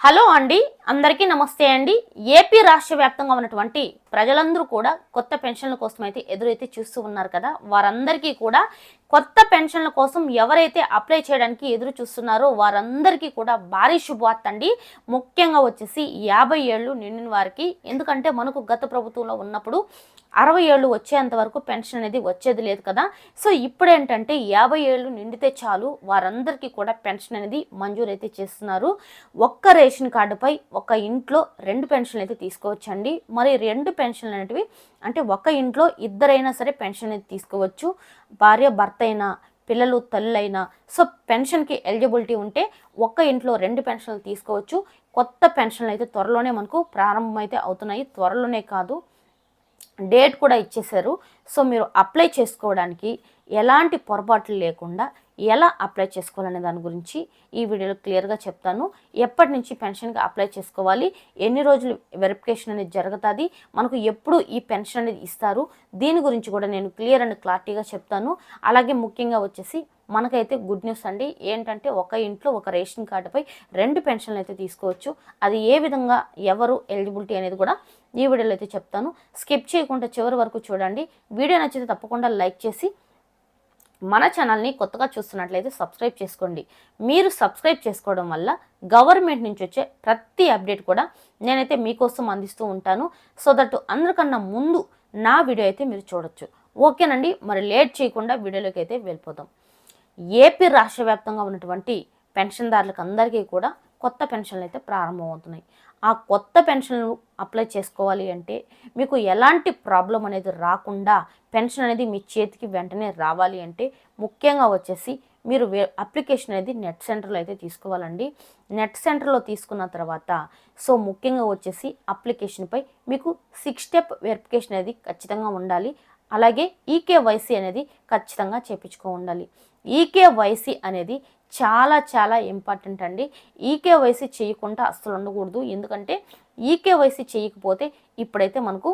Hello అండి అందరికీ నమస్తే అండి. ఏపీ రాష్ట్ర వ్యాప్తంగా ఉన్నటువంటి ప్రజలందరూ కూడా కొత్త పెన్షన్ల కోసం అయితే ఎదురైతే చూస్తూ ఉన్నారు కదా. వారందరికీ కూడా కొత్త పెన్షన్ల కోసం ఎవరైతే అప్లై చేయడానికి ఎదురు చూస్తున్నారో వారందరికీ కూడా భారీ శుభవార్త అండి. ముఖ్యంగా వచ్చేసి యాభై ఏళ్ళు నిండిన వారికి ఎందుకంటే మనకు గత ప్రభుత్వంలో ఉన్నప్పుడు అరవై ఏళ్ళు వచ్చేంత వరకు పెన్షన్ అనేది వచ్చేది లేదు కదా. సో ఇప్పుడు ఏంటంటే యాభై ఏళ్ళు నిండితే చాలు వారందరికీ కూడా పెన్షన్ అనేది మంజూరు అయితే చేస్తున్నారు. ఒక్క రేషన్ కార్డుపై ఒక ఇంట్లో రెండు పెన్షన్లు అయితే తీసుకోవచ్చండి. మరి రెండు పెన్షన్లు అనేటివి అంటే ఒక ఇంట్లో ఇద్దరైనా సరే పెన్షన్ అనేది తీసుకోవచ్చు. భార్య భర్త అయినా పిల్లలు తల్లులైనా సో పెన్షన్కి ఎలిజిబిలిటీ ఉంటే ఒక్క ఇంట్లో రెండు పెన్షన్లు తీసుకోవచ్చు. కొత్త పెన్షన్లు అయితే త్వరలోనే మనకు ప్రారంభమైతే అవుతున్నాయి. త్వరలోనే కాదు. డేట్ కూడా ఇచ్చేశారు. సో మీరు అప్లై చేసుకోవడానికి ఎలాంటి పొరపాట్లు లేకుండా ఎలా అప్లై చేసుకోవాలనే దాని గురించి ఈ వీడియోలో క్లియర్గా చెప్తాను. ఎప్పటి నుంచి పెన్షన్కి అప్లై చేసుకోవాలి? ఎన్ని రోజులు వెరిఫికేషన్ అనేది జరుగుతుంది? మనకు ఎప్పుడు ఈ పెన్షన్ అనేది ఇస్తారు? దీని గురించి కూడా నేను క్లియర్ అండ్ క్లారిటీగా చెప్తాను. అలాగే ముఖ్యంగా వచ్చేసి మనకైతే గుడ్ న్యూస్ అండి. ఏంటంటే ఒక ఇంట్లో ఒక రేషన్ కార్డుపై రెండు పెన్షన్లు అయితే తీసుకోవచ్చు. అది ఏ విధంగా ఎవరు ఎలిజిబిలిటీ అనేది కూడా ఈ వీడియోలో అయితే చెప్తాను. స్కిప్ చేయకుండా చివరి వరకు చూడండి. వీడియో నచ్చితే తప్పకుండా లైక్ చేసి మన ఛానల్ని కొత్తగా చూస్తున్నట్లయితే సబ్స్క్రైబ్ చేసుకోండి. మీరు సబ్స్క్రైబ్ చేసుకోవడం వల్ల గవర్నమెంట్ నుంచి వచ్చే ప్రతి అప్డేట్ కూడా నేనైతే మీకోసం అందిస్తూ ఉంటాను. సో దట్ అందరికన్నా ముందు నా వీడియో అయితే మీరు చూడొచ్చు. ఓకేనండి మరి లేట్ చేయకుండా వీడియోలోకి అయితే వెళ్ళిపోదాం. ఏపీ రాష్ట్ర వ్యాప్తంగా ఉన్నటువంటి పెన్షన్దారులకు అందరికీ కూడా కొత్త పెన్షన్లు అయితే ప్రారంభమవుతున్నాయి. ఆ కొత్త పెన్షన్ అప్లై చేసుకోవాలి అంటే మీకు ఎలాంటి ప్రాబ్లం అనేది రాకుండా పెన్షన్ అనేది మీ చేతికి వెంటనే రావాలి అంటే ముఖ్యంగా వచ్చేసి మీరు అప్లికేషన్ అనేది నెట్ సెంటర్లో అయితే తీసుకోవాలండి. నెట్ సెంటర్లో తీసుకున్న తర్వాత సో ముఖ్యంగా వచ్చేసి అప్లికేషన్పై మీకు సిక్స్ స్టెప్ వెరిఫికేషన్ అనేది ఖచ్చితంగా ఉండాలి. అలాగే ఈకేవైసీ అనేది ఖచ్చితంగా చేపించుకో ఉండాలి. ఈకేవైసీ అనేది చాలా చాలా ఇంపార్టెంట్ అండి. ఈకేవైసీ చేయకుండా అస్సలు ఉండకూడదు. ఎందుకంటే ఈకేవైసీ చేయకపోతే ఇప్పుడైతే మనకు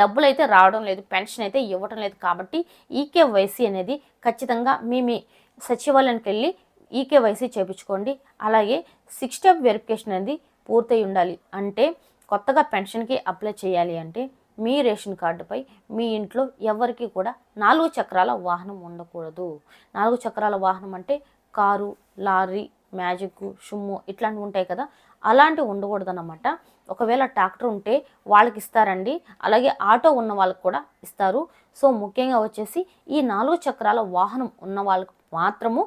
డబ్బులు అయితే రావడం లేదు పెన్షన్ అయితే ఇవ్వడం లేదు కాబట్టి ఈకేవైసీ అనేది ఖచ్చితంగా మీ మీ సచివాలయానికి వెళ్ళి ఈకేవైసీ చేయించుకోండి అలాగే సిక్స్ స్టెప్ వెరిఫికేషన్ అనేది పూర్తయి ఉండాలి. అంటే కొత్తగా పెన్షన్కి అప్లై చేయాలి అంటే మీ రేషన్ కార్డుపై మీ ఇంట్లో ఎవరికి కూడా నాలుగు చక్రాల వాహనం ఉండకూడదు. నాలుగు చక్రాల వాహనం అంటే కారు లారీ మ్యాజిక్ షుమ్ము ఇట్లాంటివి ఉంటాయి కదా. అలాంటివి ఉండకూడదు అనమాట ఒకవేళ ట్రాక్టర్ ఉంటే వాళ్ళకి ఇస్తారండి. అలాగే ఆటో ఉన్న వాళ్ళకి కూడా ఇస్తారు. సో ముఖ్యంగా వచ్చేసి ఈ నాలుగు చక్రాల వాహనం ఉన్న వాళ్ళకి మాత్రము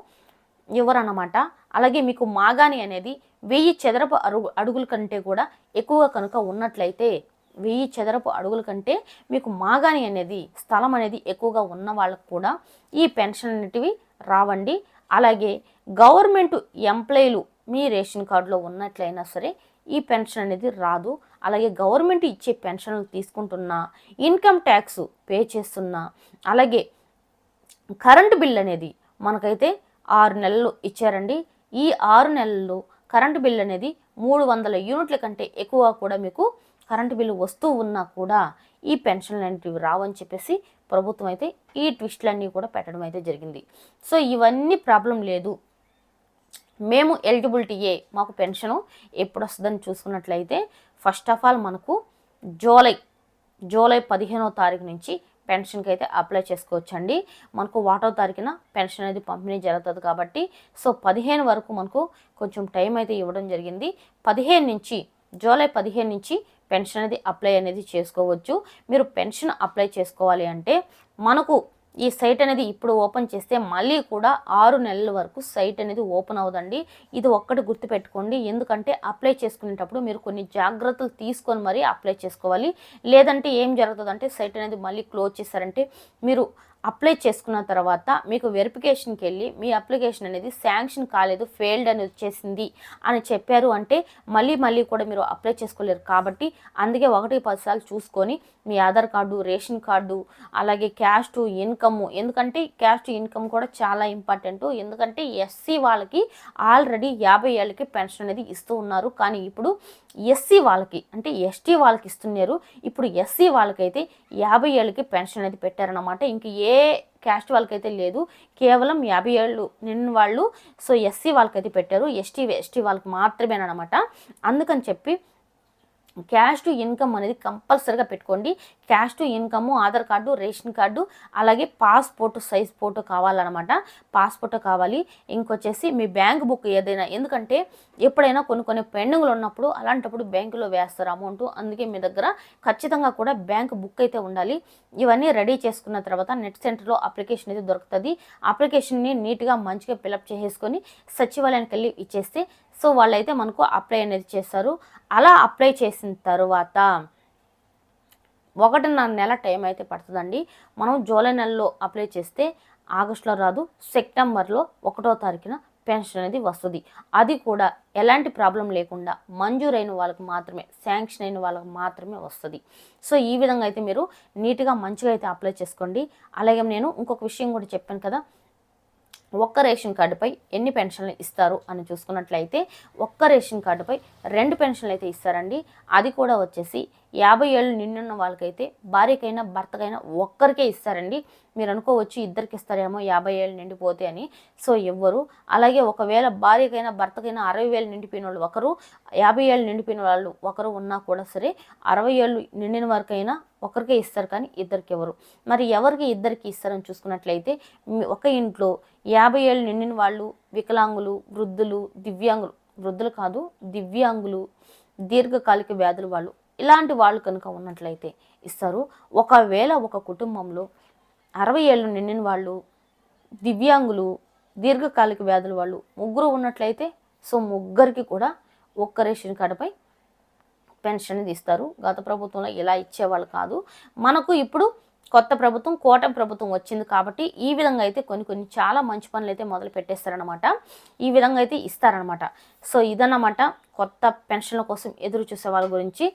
ఇవ్వరన్నమాట. అలాగే మీకు మాగాని అనేది వెయ్యి చదరపు అరుగు అడుగుల కంటే కూడా ఎక్కువగా కనుక ఉన్నట్లయితే వెయ్యి చదరపు అడుగుల కంటే మీకు మాగాని అనేది స్థలం అనేది ఎక్కువగా ఉన్న వాళ్ళకు కూడా ఈ పెన్షన్ అనేటివి రావండి. అలాగే గవర్నమెంట్ ఎంప్లాయీలు మీ రేషన్ కార్డులో ఉన్నట్లయినా సరే ఈ పెన్షన్ అనేది రాదు. అలాగే గవర్నమెంట్ ఇచ్చే పెన్షన్లు తీసుకుంటున్నా ఇన్కమ్ ట్యాక్స్ పే చేస్తున్నా అలాగే కరెంటు బిల్ అనేది మనకైతే ఆరు నెలలు ఇచ్చారండి. ఈ ఆరు నెలలు కరెంటు బిల్ అనేది మూడు వందల యూనిట్ల కంటే ఎక్కువ కూడా మీకు కరెంటు బిల్లు వస్తూ ఉన్నా కూడా ఈ పెన్షన్లు అనేటివి రావని చెప్పేసి ప్రభుత్వం అయితే ఈ ట్విస్ట్లన్నీ కూడా పెట్టడం అయితే జరిగింది. సో ఇవన్నీ ప్రాబ్లం లేదు. మేము ఎలిజిబిలిటీయే మాకు పెన్షను ఎప్పుడు వస్తుందని చూసుకున్నట్లయితే ఫస్ట్ ఆఫ్ ఆల్ మనకు జూలై జూలై పదిహేనో తారీఖు నుంచి పెన్షన్కి అయితే అప్లై చేసుకోవచ్చండి. మనకు ఒకటో తారీఖున పెన్షన్ అనేది పంపిణీ జరుగుతుంది కాబట్టి సో పదిహేను వరకు మనకు కొంచెం టైం అయితే ఇవ్వడం జరిగింది. పదిహేను నుంచి జూలై పదిహేను నుంచి పెన్షన్ అనేది అప్లై అనేది చేసుకోవచ్చు. మీరు పెన్షన్ అప్లై చేసుకోవాలి అంటే మనకు ఈ సైట్ అనేది ఇప్పుడు ఓపెన్ చేస్తే మళ్ళీ కూడా ఆరు నెలల వరకు సైట్ అనేది ఓపెన్ అవ్వదండి. ఇది ఒక్కటి గుర్తుపెట్టుకోండి. ఎందుకంటే అప్లై చేసుకునేటప్పుడు మీరు కొన్ని జాగ్రత్తలు తీసుకొని మరీ అప్లై చేసుకోవాలి. లేదంటే ఏం జరుగుతుందంటే సైట్ అనేది మళ్ళీ క్లోజ్ చేశారంటే మీరు అప్లై చేసుకున్న తర్వాత మీకు వెరిఫికేషన్కి వెళ్ళి మీ అప్లికేషన్ అనేది శాంక్షన్ కాలేదు ఫెయిల్డ్ అని వచ్చేసింది అని చెప్పారు అంటే మళ్ళీ మళ్ళీ కూడా మీరు అప్లై చేసుకోలేరు కాబట్టి అందుకే ఒకటి పదిసార్లు చూసుకొని మీ ఆధార్ కార్డు రేషన్ కార్డు అలాగే క్యాష్ టు ఇన్కమ్ ఎందుకంటే క్యాష్ టు ఇన్కమ్ కూడా చాలా ఇంపార్టెంట్ ఎందుకంటే ఎస్సీ వాళ్ళకి ఆల్రెడీ యాభై ఏళ్ళకి పెన్షన్ అనేది ఇస్తూ ఉన్నారు. కానీ ఇప్పుడు ఎస్సీ వాళ్ళకి అంటే ఎస్టీ వాళ్ళకి ఇస్తున్నారు. ఇప్పుడు ఎస్సీ వాళ్ళకైతే యాభై ఏళ్ళకి పెన్షన్ అనేది పెట్టారనమాట ఇంక ఏ ఏ క్యాస్ట్ వాళ్ళకైతే లేదు. కేవలం యాభై ఏళ్ళు నిన్న వాళ్ళు. సో ఎస్సీ వాళ్ళకైతే పెట్టారు. ఎస్టీ ఎస్టీ వాళ్ళకి మాత్రమేనమాట అందుకని చెప్పి క్యాష్ టు ఇన్కమ్ అనేది కంపల్సరీగా పెట్టుకోండి. Cash to income Aadhaar card ration card అలాగే పాస్పోర్ట్ సైజ్ ఫోటో కావాలన్నమాట. పాస్పోర్ట్ కావాలి. ఇంకొచ్చేసి మీ బ్యాంక్ బుక్ ఏదైనా ఎందుకంటే ఎప్పుడైనా కొన్ని కొన్ని పెండింగ్లు ఉన్నప్పుడు అలాంటప్పుడు బ్యాంకులో వేస్తారు అమౌంట్. అందుకే మీ దగ్గర ఖచ్చితంగా కూడా బ్యాంక్ బుక్ అయితే ఉండాలి. ఇవన్నీ రెడీ చేసుకున్న తర్వాత నెట్ సెంటర్లో అప్లికేషన్ అయితే దొరుకుతుంది. అప్లికేషన్ని నీట్గా మంచిగా ఫిలప్ చేసేసుకొని సచివాలయానికి వెళ్ళి ఇచ్చేస్తే సో వాళ్ళైతే మనకు అప్లై అనేది చేస్తారు. అలా అప్లై చేసిన తర్వాత ఒకటిన్నర నెల టైం అయితే పడుతుందండి. మనం జూలై నెలలో అప్లై చేస్తే ఆగస్టులో రాదు సెప్టెంబర్లో ఒకటో తారీఖున పెన్షన్ అనేది వస్తుంది. అది కూడా ఎలాంటి ప్రాబ్లం లేకుండా మంజూరైన వాళ్ళకి మాత్రమే శాంక్షన్ అయిన వాళ్ళకి మాత్రమే వస్తుంది. సో ఈ విధంగా అయితే మీరు నీట్గా మంచిగా అయితే అప్లై చేసుకోండి. అలాగే నేను ఇంకొక విషయం కూడా చెప్పాను కదా ఒక్క రేషన్ కార్డుపై ఎన్ని పెన్షన్లు ఇస్తారు అని చూసుకున్నట్లయితే ఒక్క రేషన్ కార్డుపై రెండు పెన్షన్లు అయితే ఇస్తారండి. అది కూడా వచ్చేసి యాభై ఏళ్ళు నిండున్న వాళ్ళకైతే భార్యకైనా భర్తకైనా ఒక్కరికే ఇస్తారండి. మీరు అనుకోవచ్చు ఇద్దరికి ఇస్తారేమో యాభై ఏళ్ళు నిండిపోతే అని. సో ఎవ్వరు. అలాగే ఒకవేళ భార్యకైనా భర్తకైనా అరవై వేలు నిండిపోయిన వాళ్ళు ఒకరు యాభై ఏళ్ళు నిండిపోయిన వాళ్ళు ఒకరు ఉన్నా కూడా సరే అరవై ఏళ్ళు నిండిన వరకైనా ఒకరికే ఇస్తారు కానీ ఇద్దరికి ఎవరు? మరి ఎవరికి ఇద్దరికి ఇస్తారని చూసుకున్నట్లయితే ఒక ఇంట్లో యాభై ఏళ్ళు నిండిన వాళ్ళు వికలాంగులు వృద్ధులు దివ్యాంగులు వృద్ధులు కాదు దివ్యాంగులు దీర్ఘకాలిక వ్యాధులు వాళ్ళు ఇలాంటి వాళ్ళు కనుక ఉన్నట్లయితే ఇస్తారు. ఒకవేళ ఒక కుటుంబంలో అరవై ఏళ్ళు నిండిన వాళ్ళు దివ్యాంగులు దీర్ఘకాలిక వ్యాధుల వాళ్ళు ముగ్గురు ఉన్నట్లయితే సో ముగ్గురికి కూడా ఒక్క రేషన్ కార్డుపై పెన్షన్ అనేది ఇస్తారు. గత ప్రభుత్వంలో ఇలా ఇచ్చేవాళ్ళు కాదు. మనకు ఇప్పుడు కొత్త ప్రభుత్వం కోట ప్రభుత్వం వచ్చింది కాబట్టి ఈ విధంగా అయితే కొన్ని కొన్ని చాలా మంచి పనులు అయితే మొదలు పెట్టేస్తారనమాట ఈ విధంగా అయితే ఇస్తారనమాట సో ఇదన్నమాట కొత్త పెన్షన్ల కోసం ఎదురు చూసే వాళ్ళ గురించి.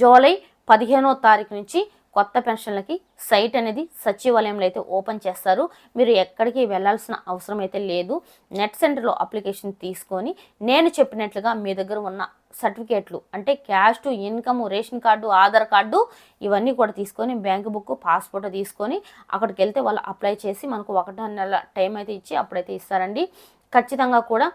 జూలై పదిహేనో తారీఖు నుంచి కొత్త పెన్షన్లకి సైట్ అనేది సచివాలయంలో అయితే ఓపెన్ చేస్తారు. మీరు ఎక్కడికి వెళ్ళాల్సిన అవసరం అయితే లేదు. నెట్ సెంటర్లో అప్లికేషన్ తీసుకొని నేను చెప్పినట్లుగా మీ దగ్గర ఉన్న సర్టిఫికేట్లు అంటే cash to income ration card Aadhaar card ఇవన్నీ కూడా తీసుకొని బ్యాంక్ బుక్ పాస్పోర్ట్ తీసుకొని అక్కడికి వెళ్తే వాళ్ళు అప్లై చేసి మనకు ఒకటో నెల టైం అయితే ఇచ్చి అప్పుడైతే ఇస్తారండి. ఖచ్చితంగా కూడా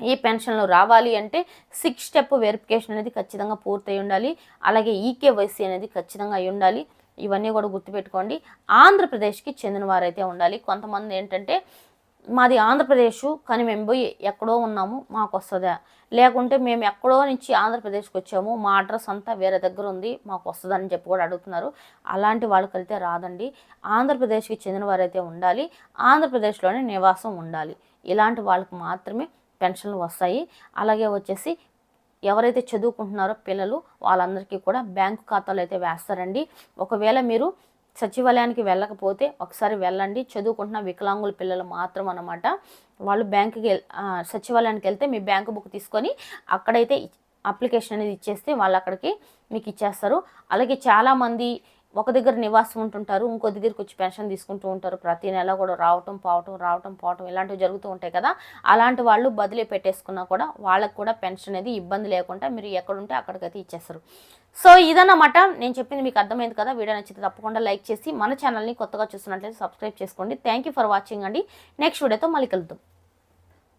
ఈ పెన్షన్లు రావాలి అంటే సిక్స్ స్టెప్ వెరిఫికేషన్ అనేది ఖచ్చితంగా పూర్తయి ఉండాలి. అలాగే ఈకేవైసీ అనేది ఖచ్చితంగా అయి ఉండాలి. ఇవన్నీ కూడా గుర్తుపెట్టుకోండి. ఆంధ్రప్రదేశ్కి చెందిన వారైతే ఉండాలి. కొంతమంది ఏంటంటే మాది ఆంధ్రప్రదేశ్ కానీ మేము పోయి ఎక్కడో ఉన్నాము మాకు వస్తుందా? లేకుంటే మేము ఎక్కడో నుంచి ఆంధ్రప్రదేశ్కి వచ్చాము మా అడ్రస్ అంతా వేరే దగ్గర ఉంది మాకు వస్తుందని చెప్పి కూడా అడుగుతున్నారు. అలాంటి వాళ్ళకైతే రాదండి. ఆంధ్రప్రదేశ్కి చెందిన వారైతే ఉండాలి. ఆంధ్రప్రదేశ్లోనే నివాసం ఉండాలి. ఇలాంటి వాళ్ళకి మాత్రమే పెన్షన్లు వస్తాయి. అలాగే వచ్చేసి ఎవరైతే చదువుకుంటున్నారో పిల్లలు వాళ్ళందరికీ కూడా బ్యాంకు ఖాతాలు అయితే వేస్తారండి. ఒకవేళ మీరు సచివాలయానికి వెళ్ళకపోతే ఒకసారి వెళ్ళండి. చదువుకుంటున్న వికలాంగుల పిల్లలు మాత్రం అనమాట వాళ్ళు బ్యాంకుకి సచివాలయానికి వెళ్తే మీ బ్యాంకు బుక్ తీసుకొని అక్కడైతే అప్లికేషన్ అనేది ఇచ్చేస్తే వాళ్ళు అక్కడికి మీకు ఇచ్చేస్తారు. అలాగే చాలామంది ఒక దగ్గర నివాసం ఉంటుంటారు ఇంకో దగ్గరికి వచ్చి పెన్షన్ తీసుకుంటూ ఉంటారు. ప్రతి నెల కూడా రావటం పోవటం రావటం పోవటం ఇలాంటివి జరుగుతూ ఉంటాయి కదా. అలాంటి వాళ్ళు బదిలీ పెట్టేసుకున్నా కూడా వాళ్ళకు కూడా పెన్షన్ అనేది ఇబ్బంది లేకుండా మీరు ఎక్కడుంటే అక్కడికైతే ఇచ్చేస్తారు. సో ఇదన్నమాట. నేను చెప్పింది మీకు అర్థమైంది కదా. వీడియో నచ్చితే తప్పకుండా లైక్ చేసి మన ఛానల్ని కొత్తగా చూస్తున్నట్లయితే సబ్స్క్రైబ్ చేసుకోండి. థ్యాంక్ యూ ఫర్ వాచింగ్ అండి. నెక్స్ట్ వీడియోతో మళ్ళీ కలుద్దాం.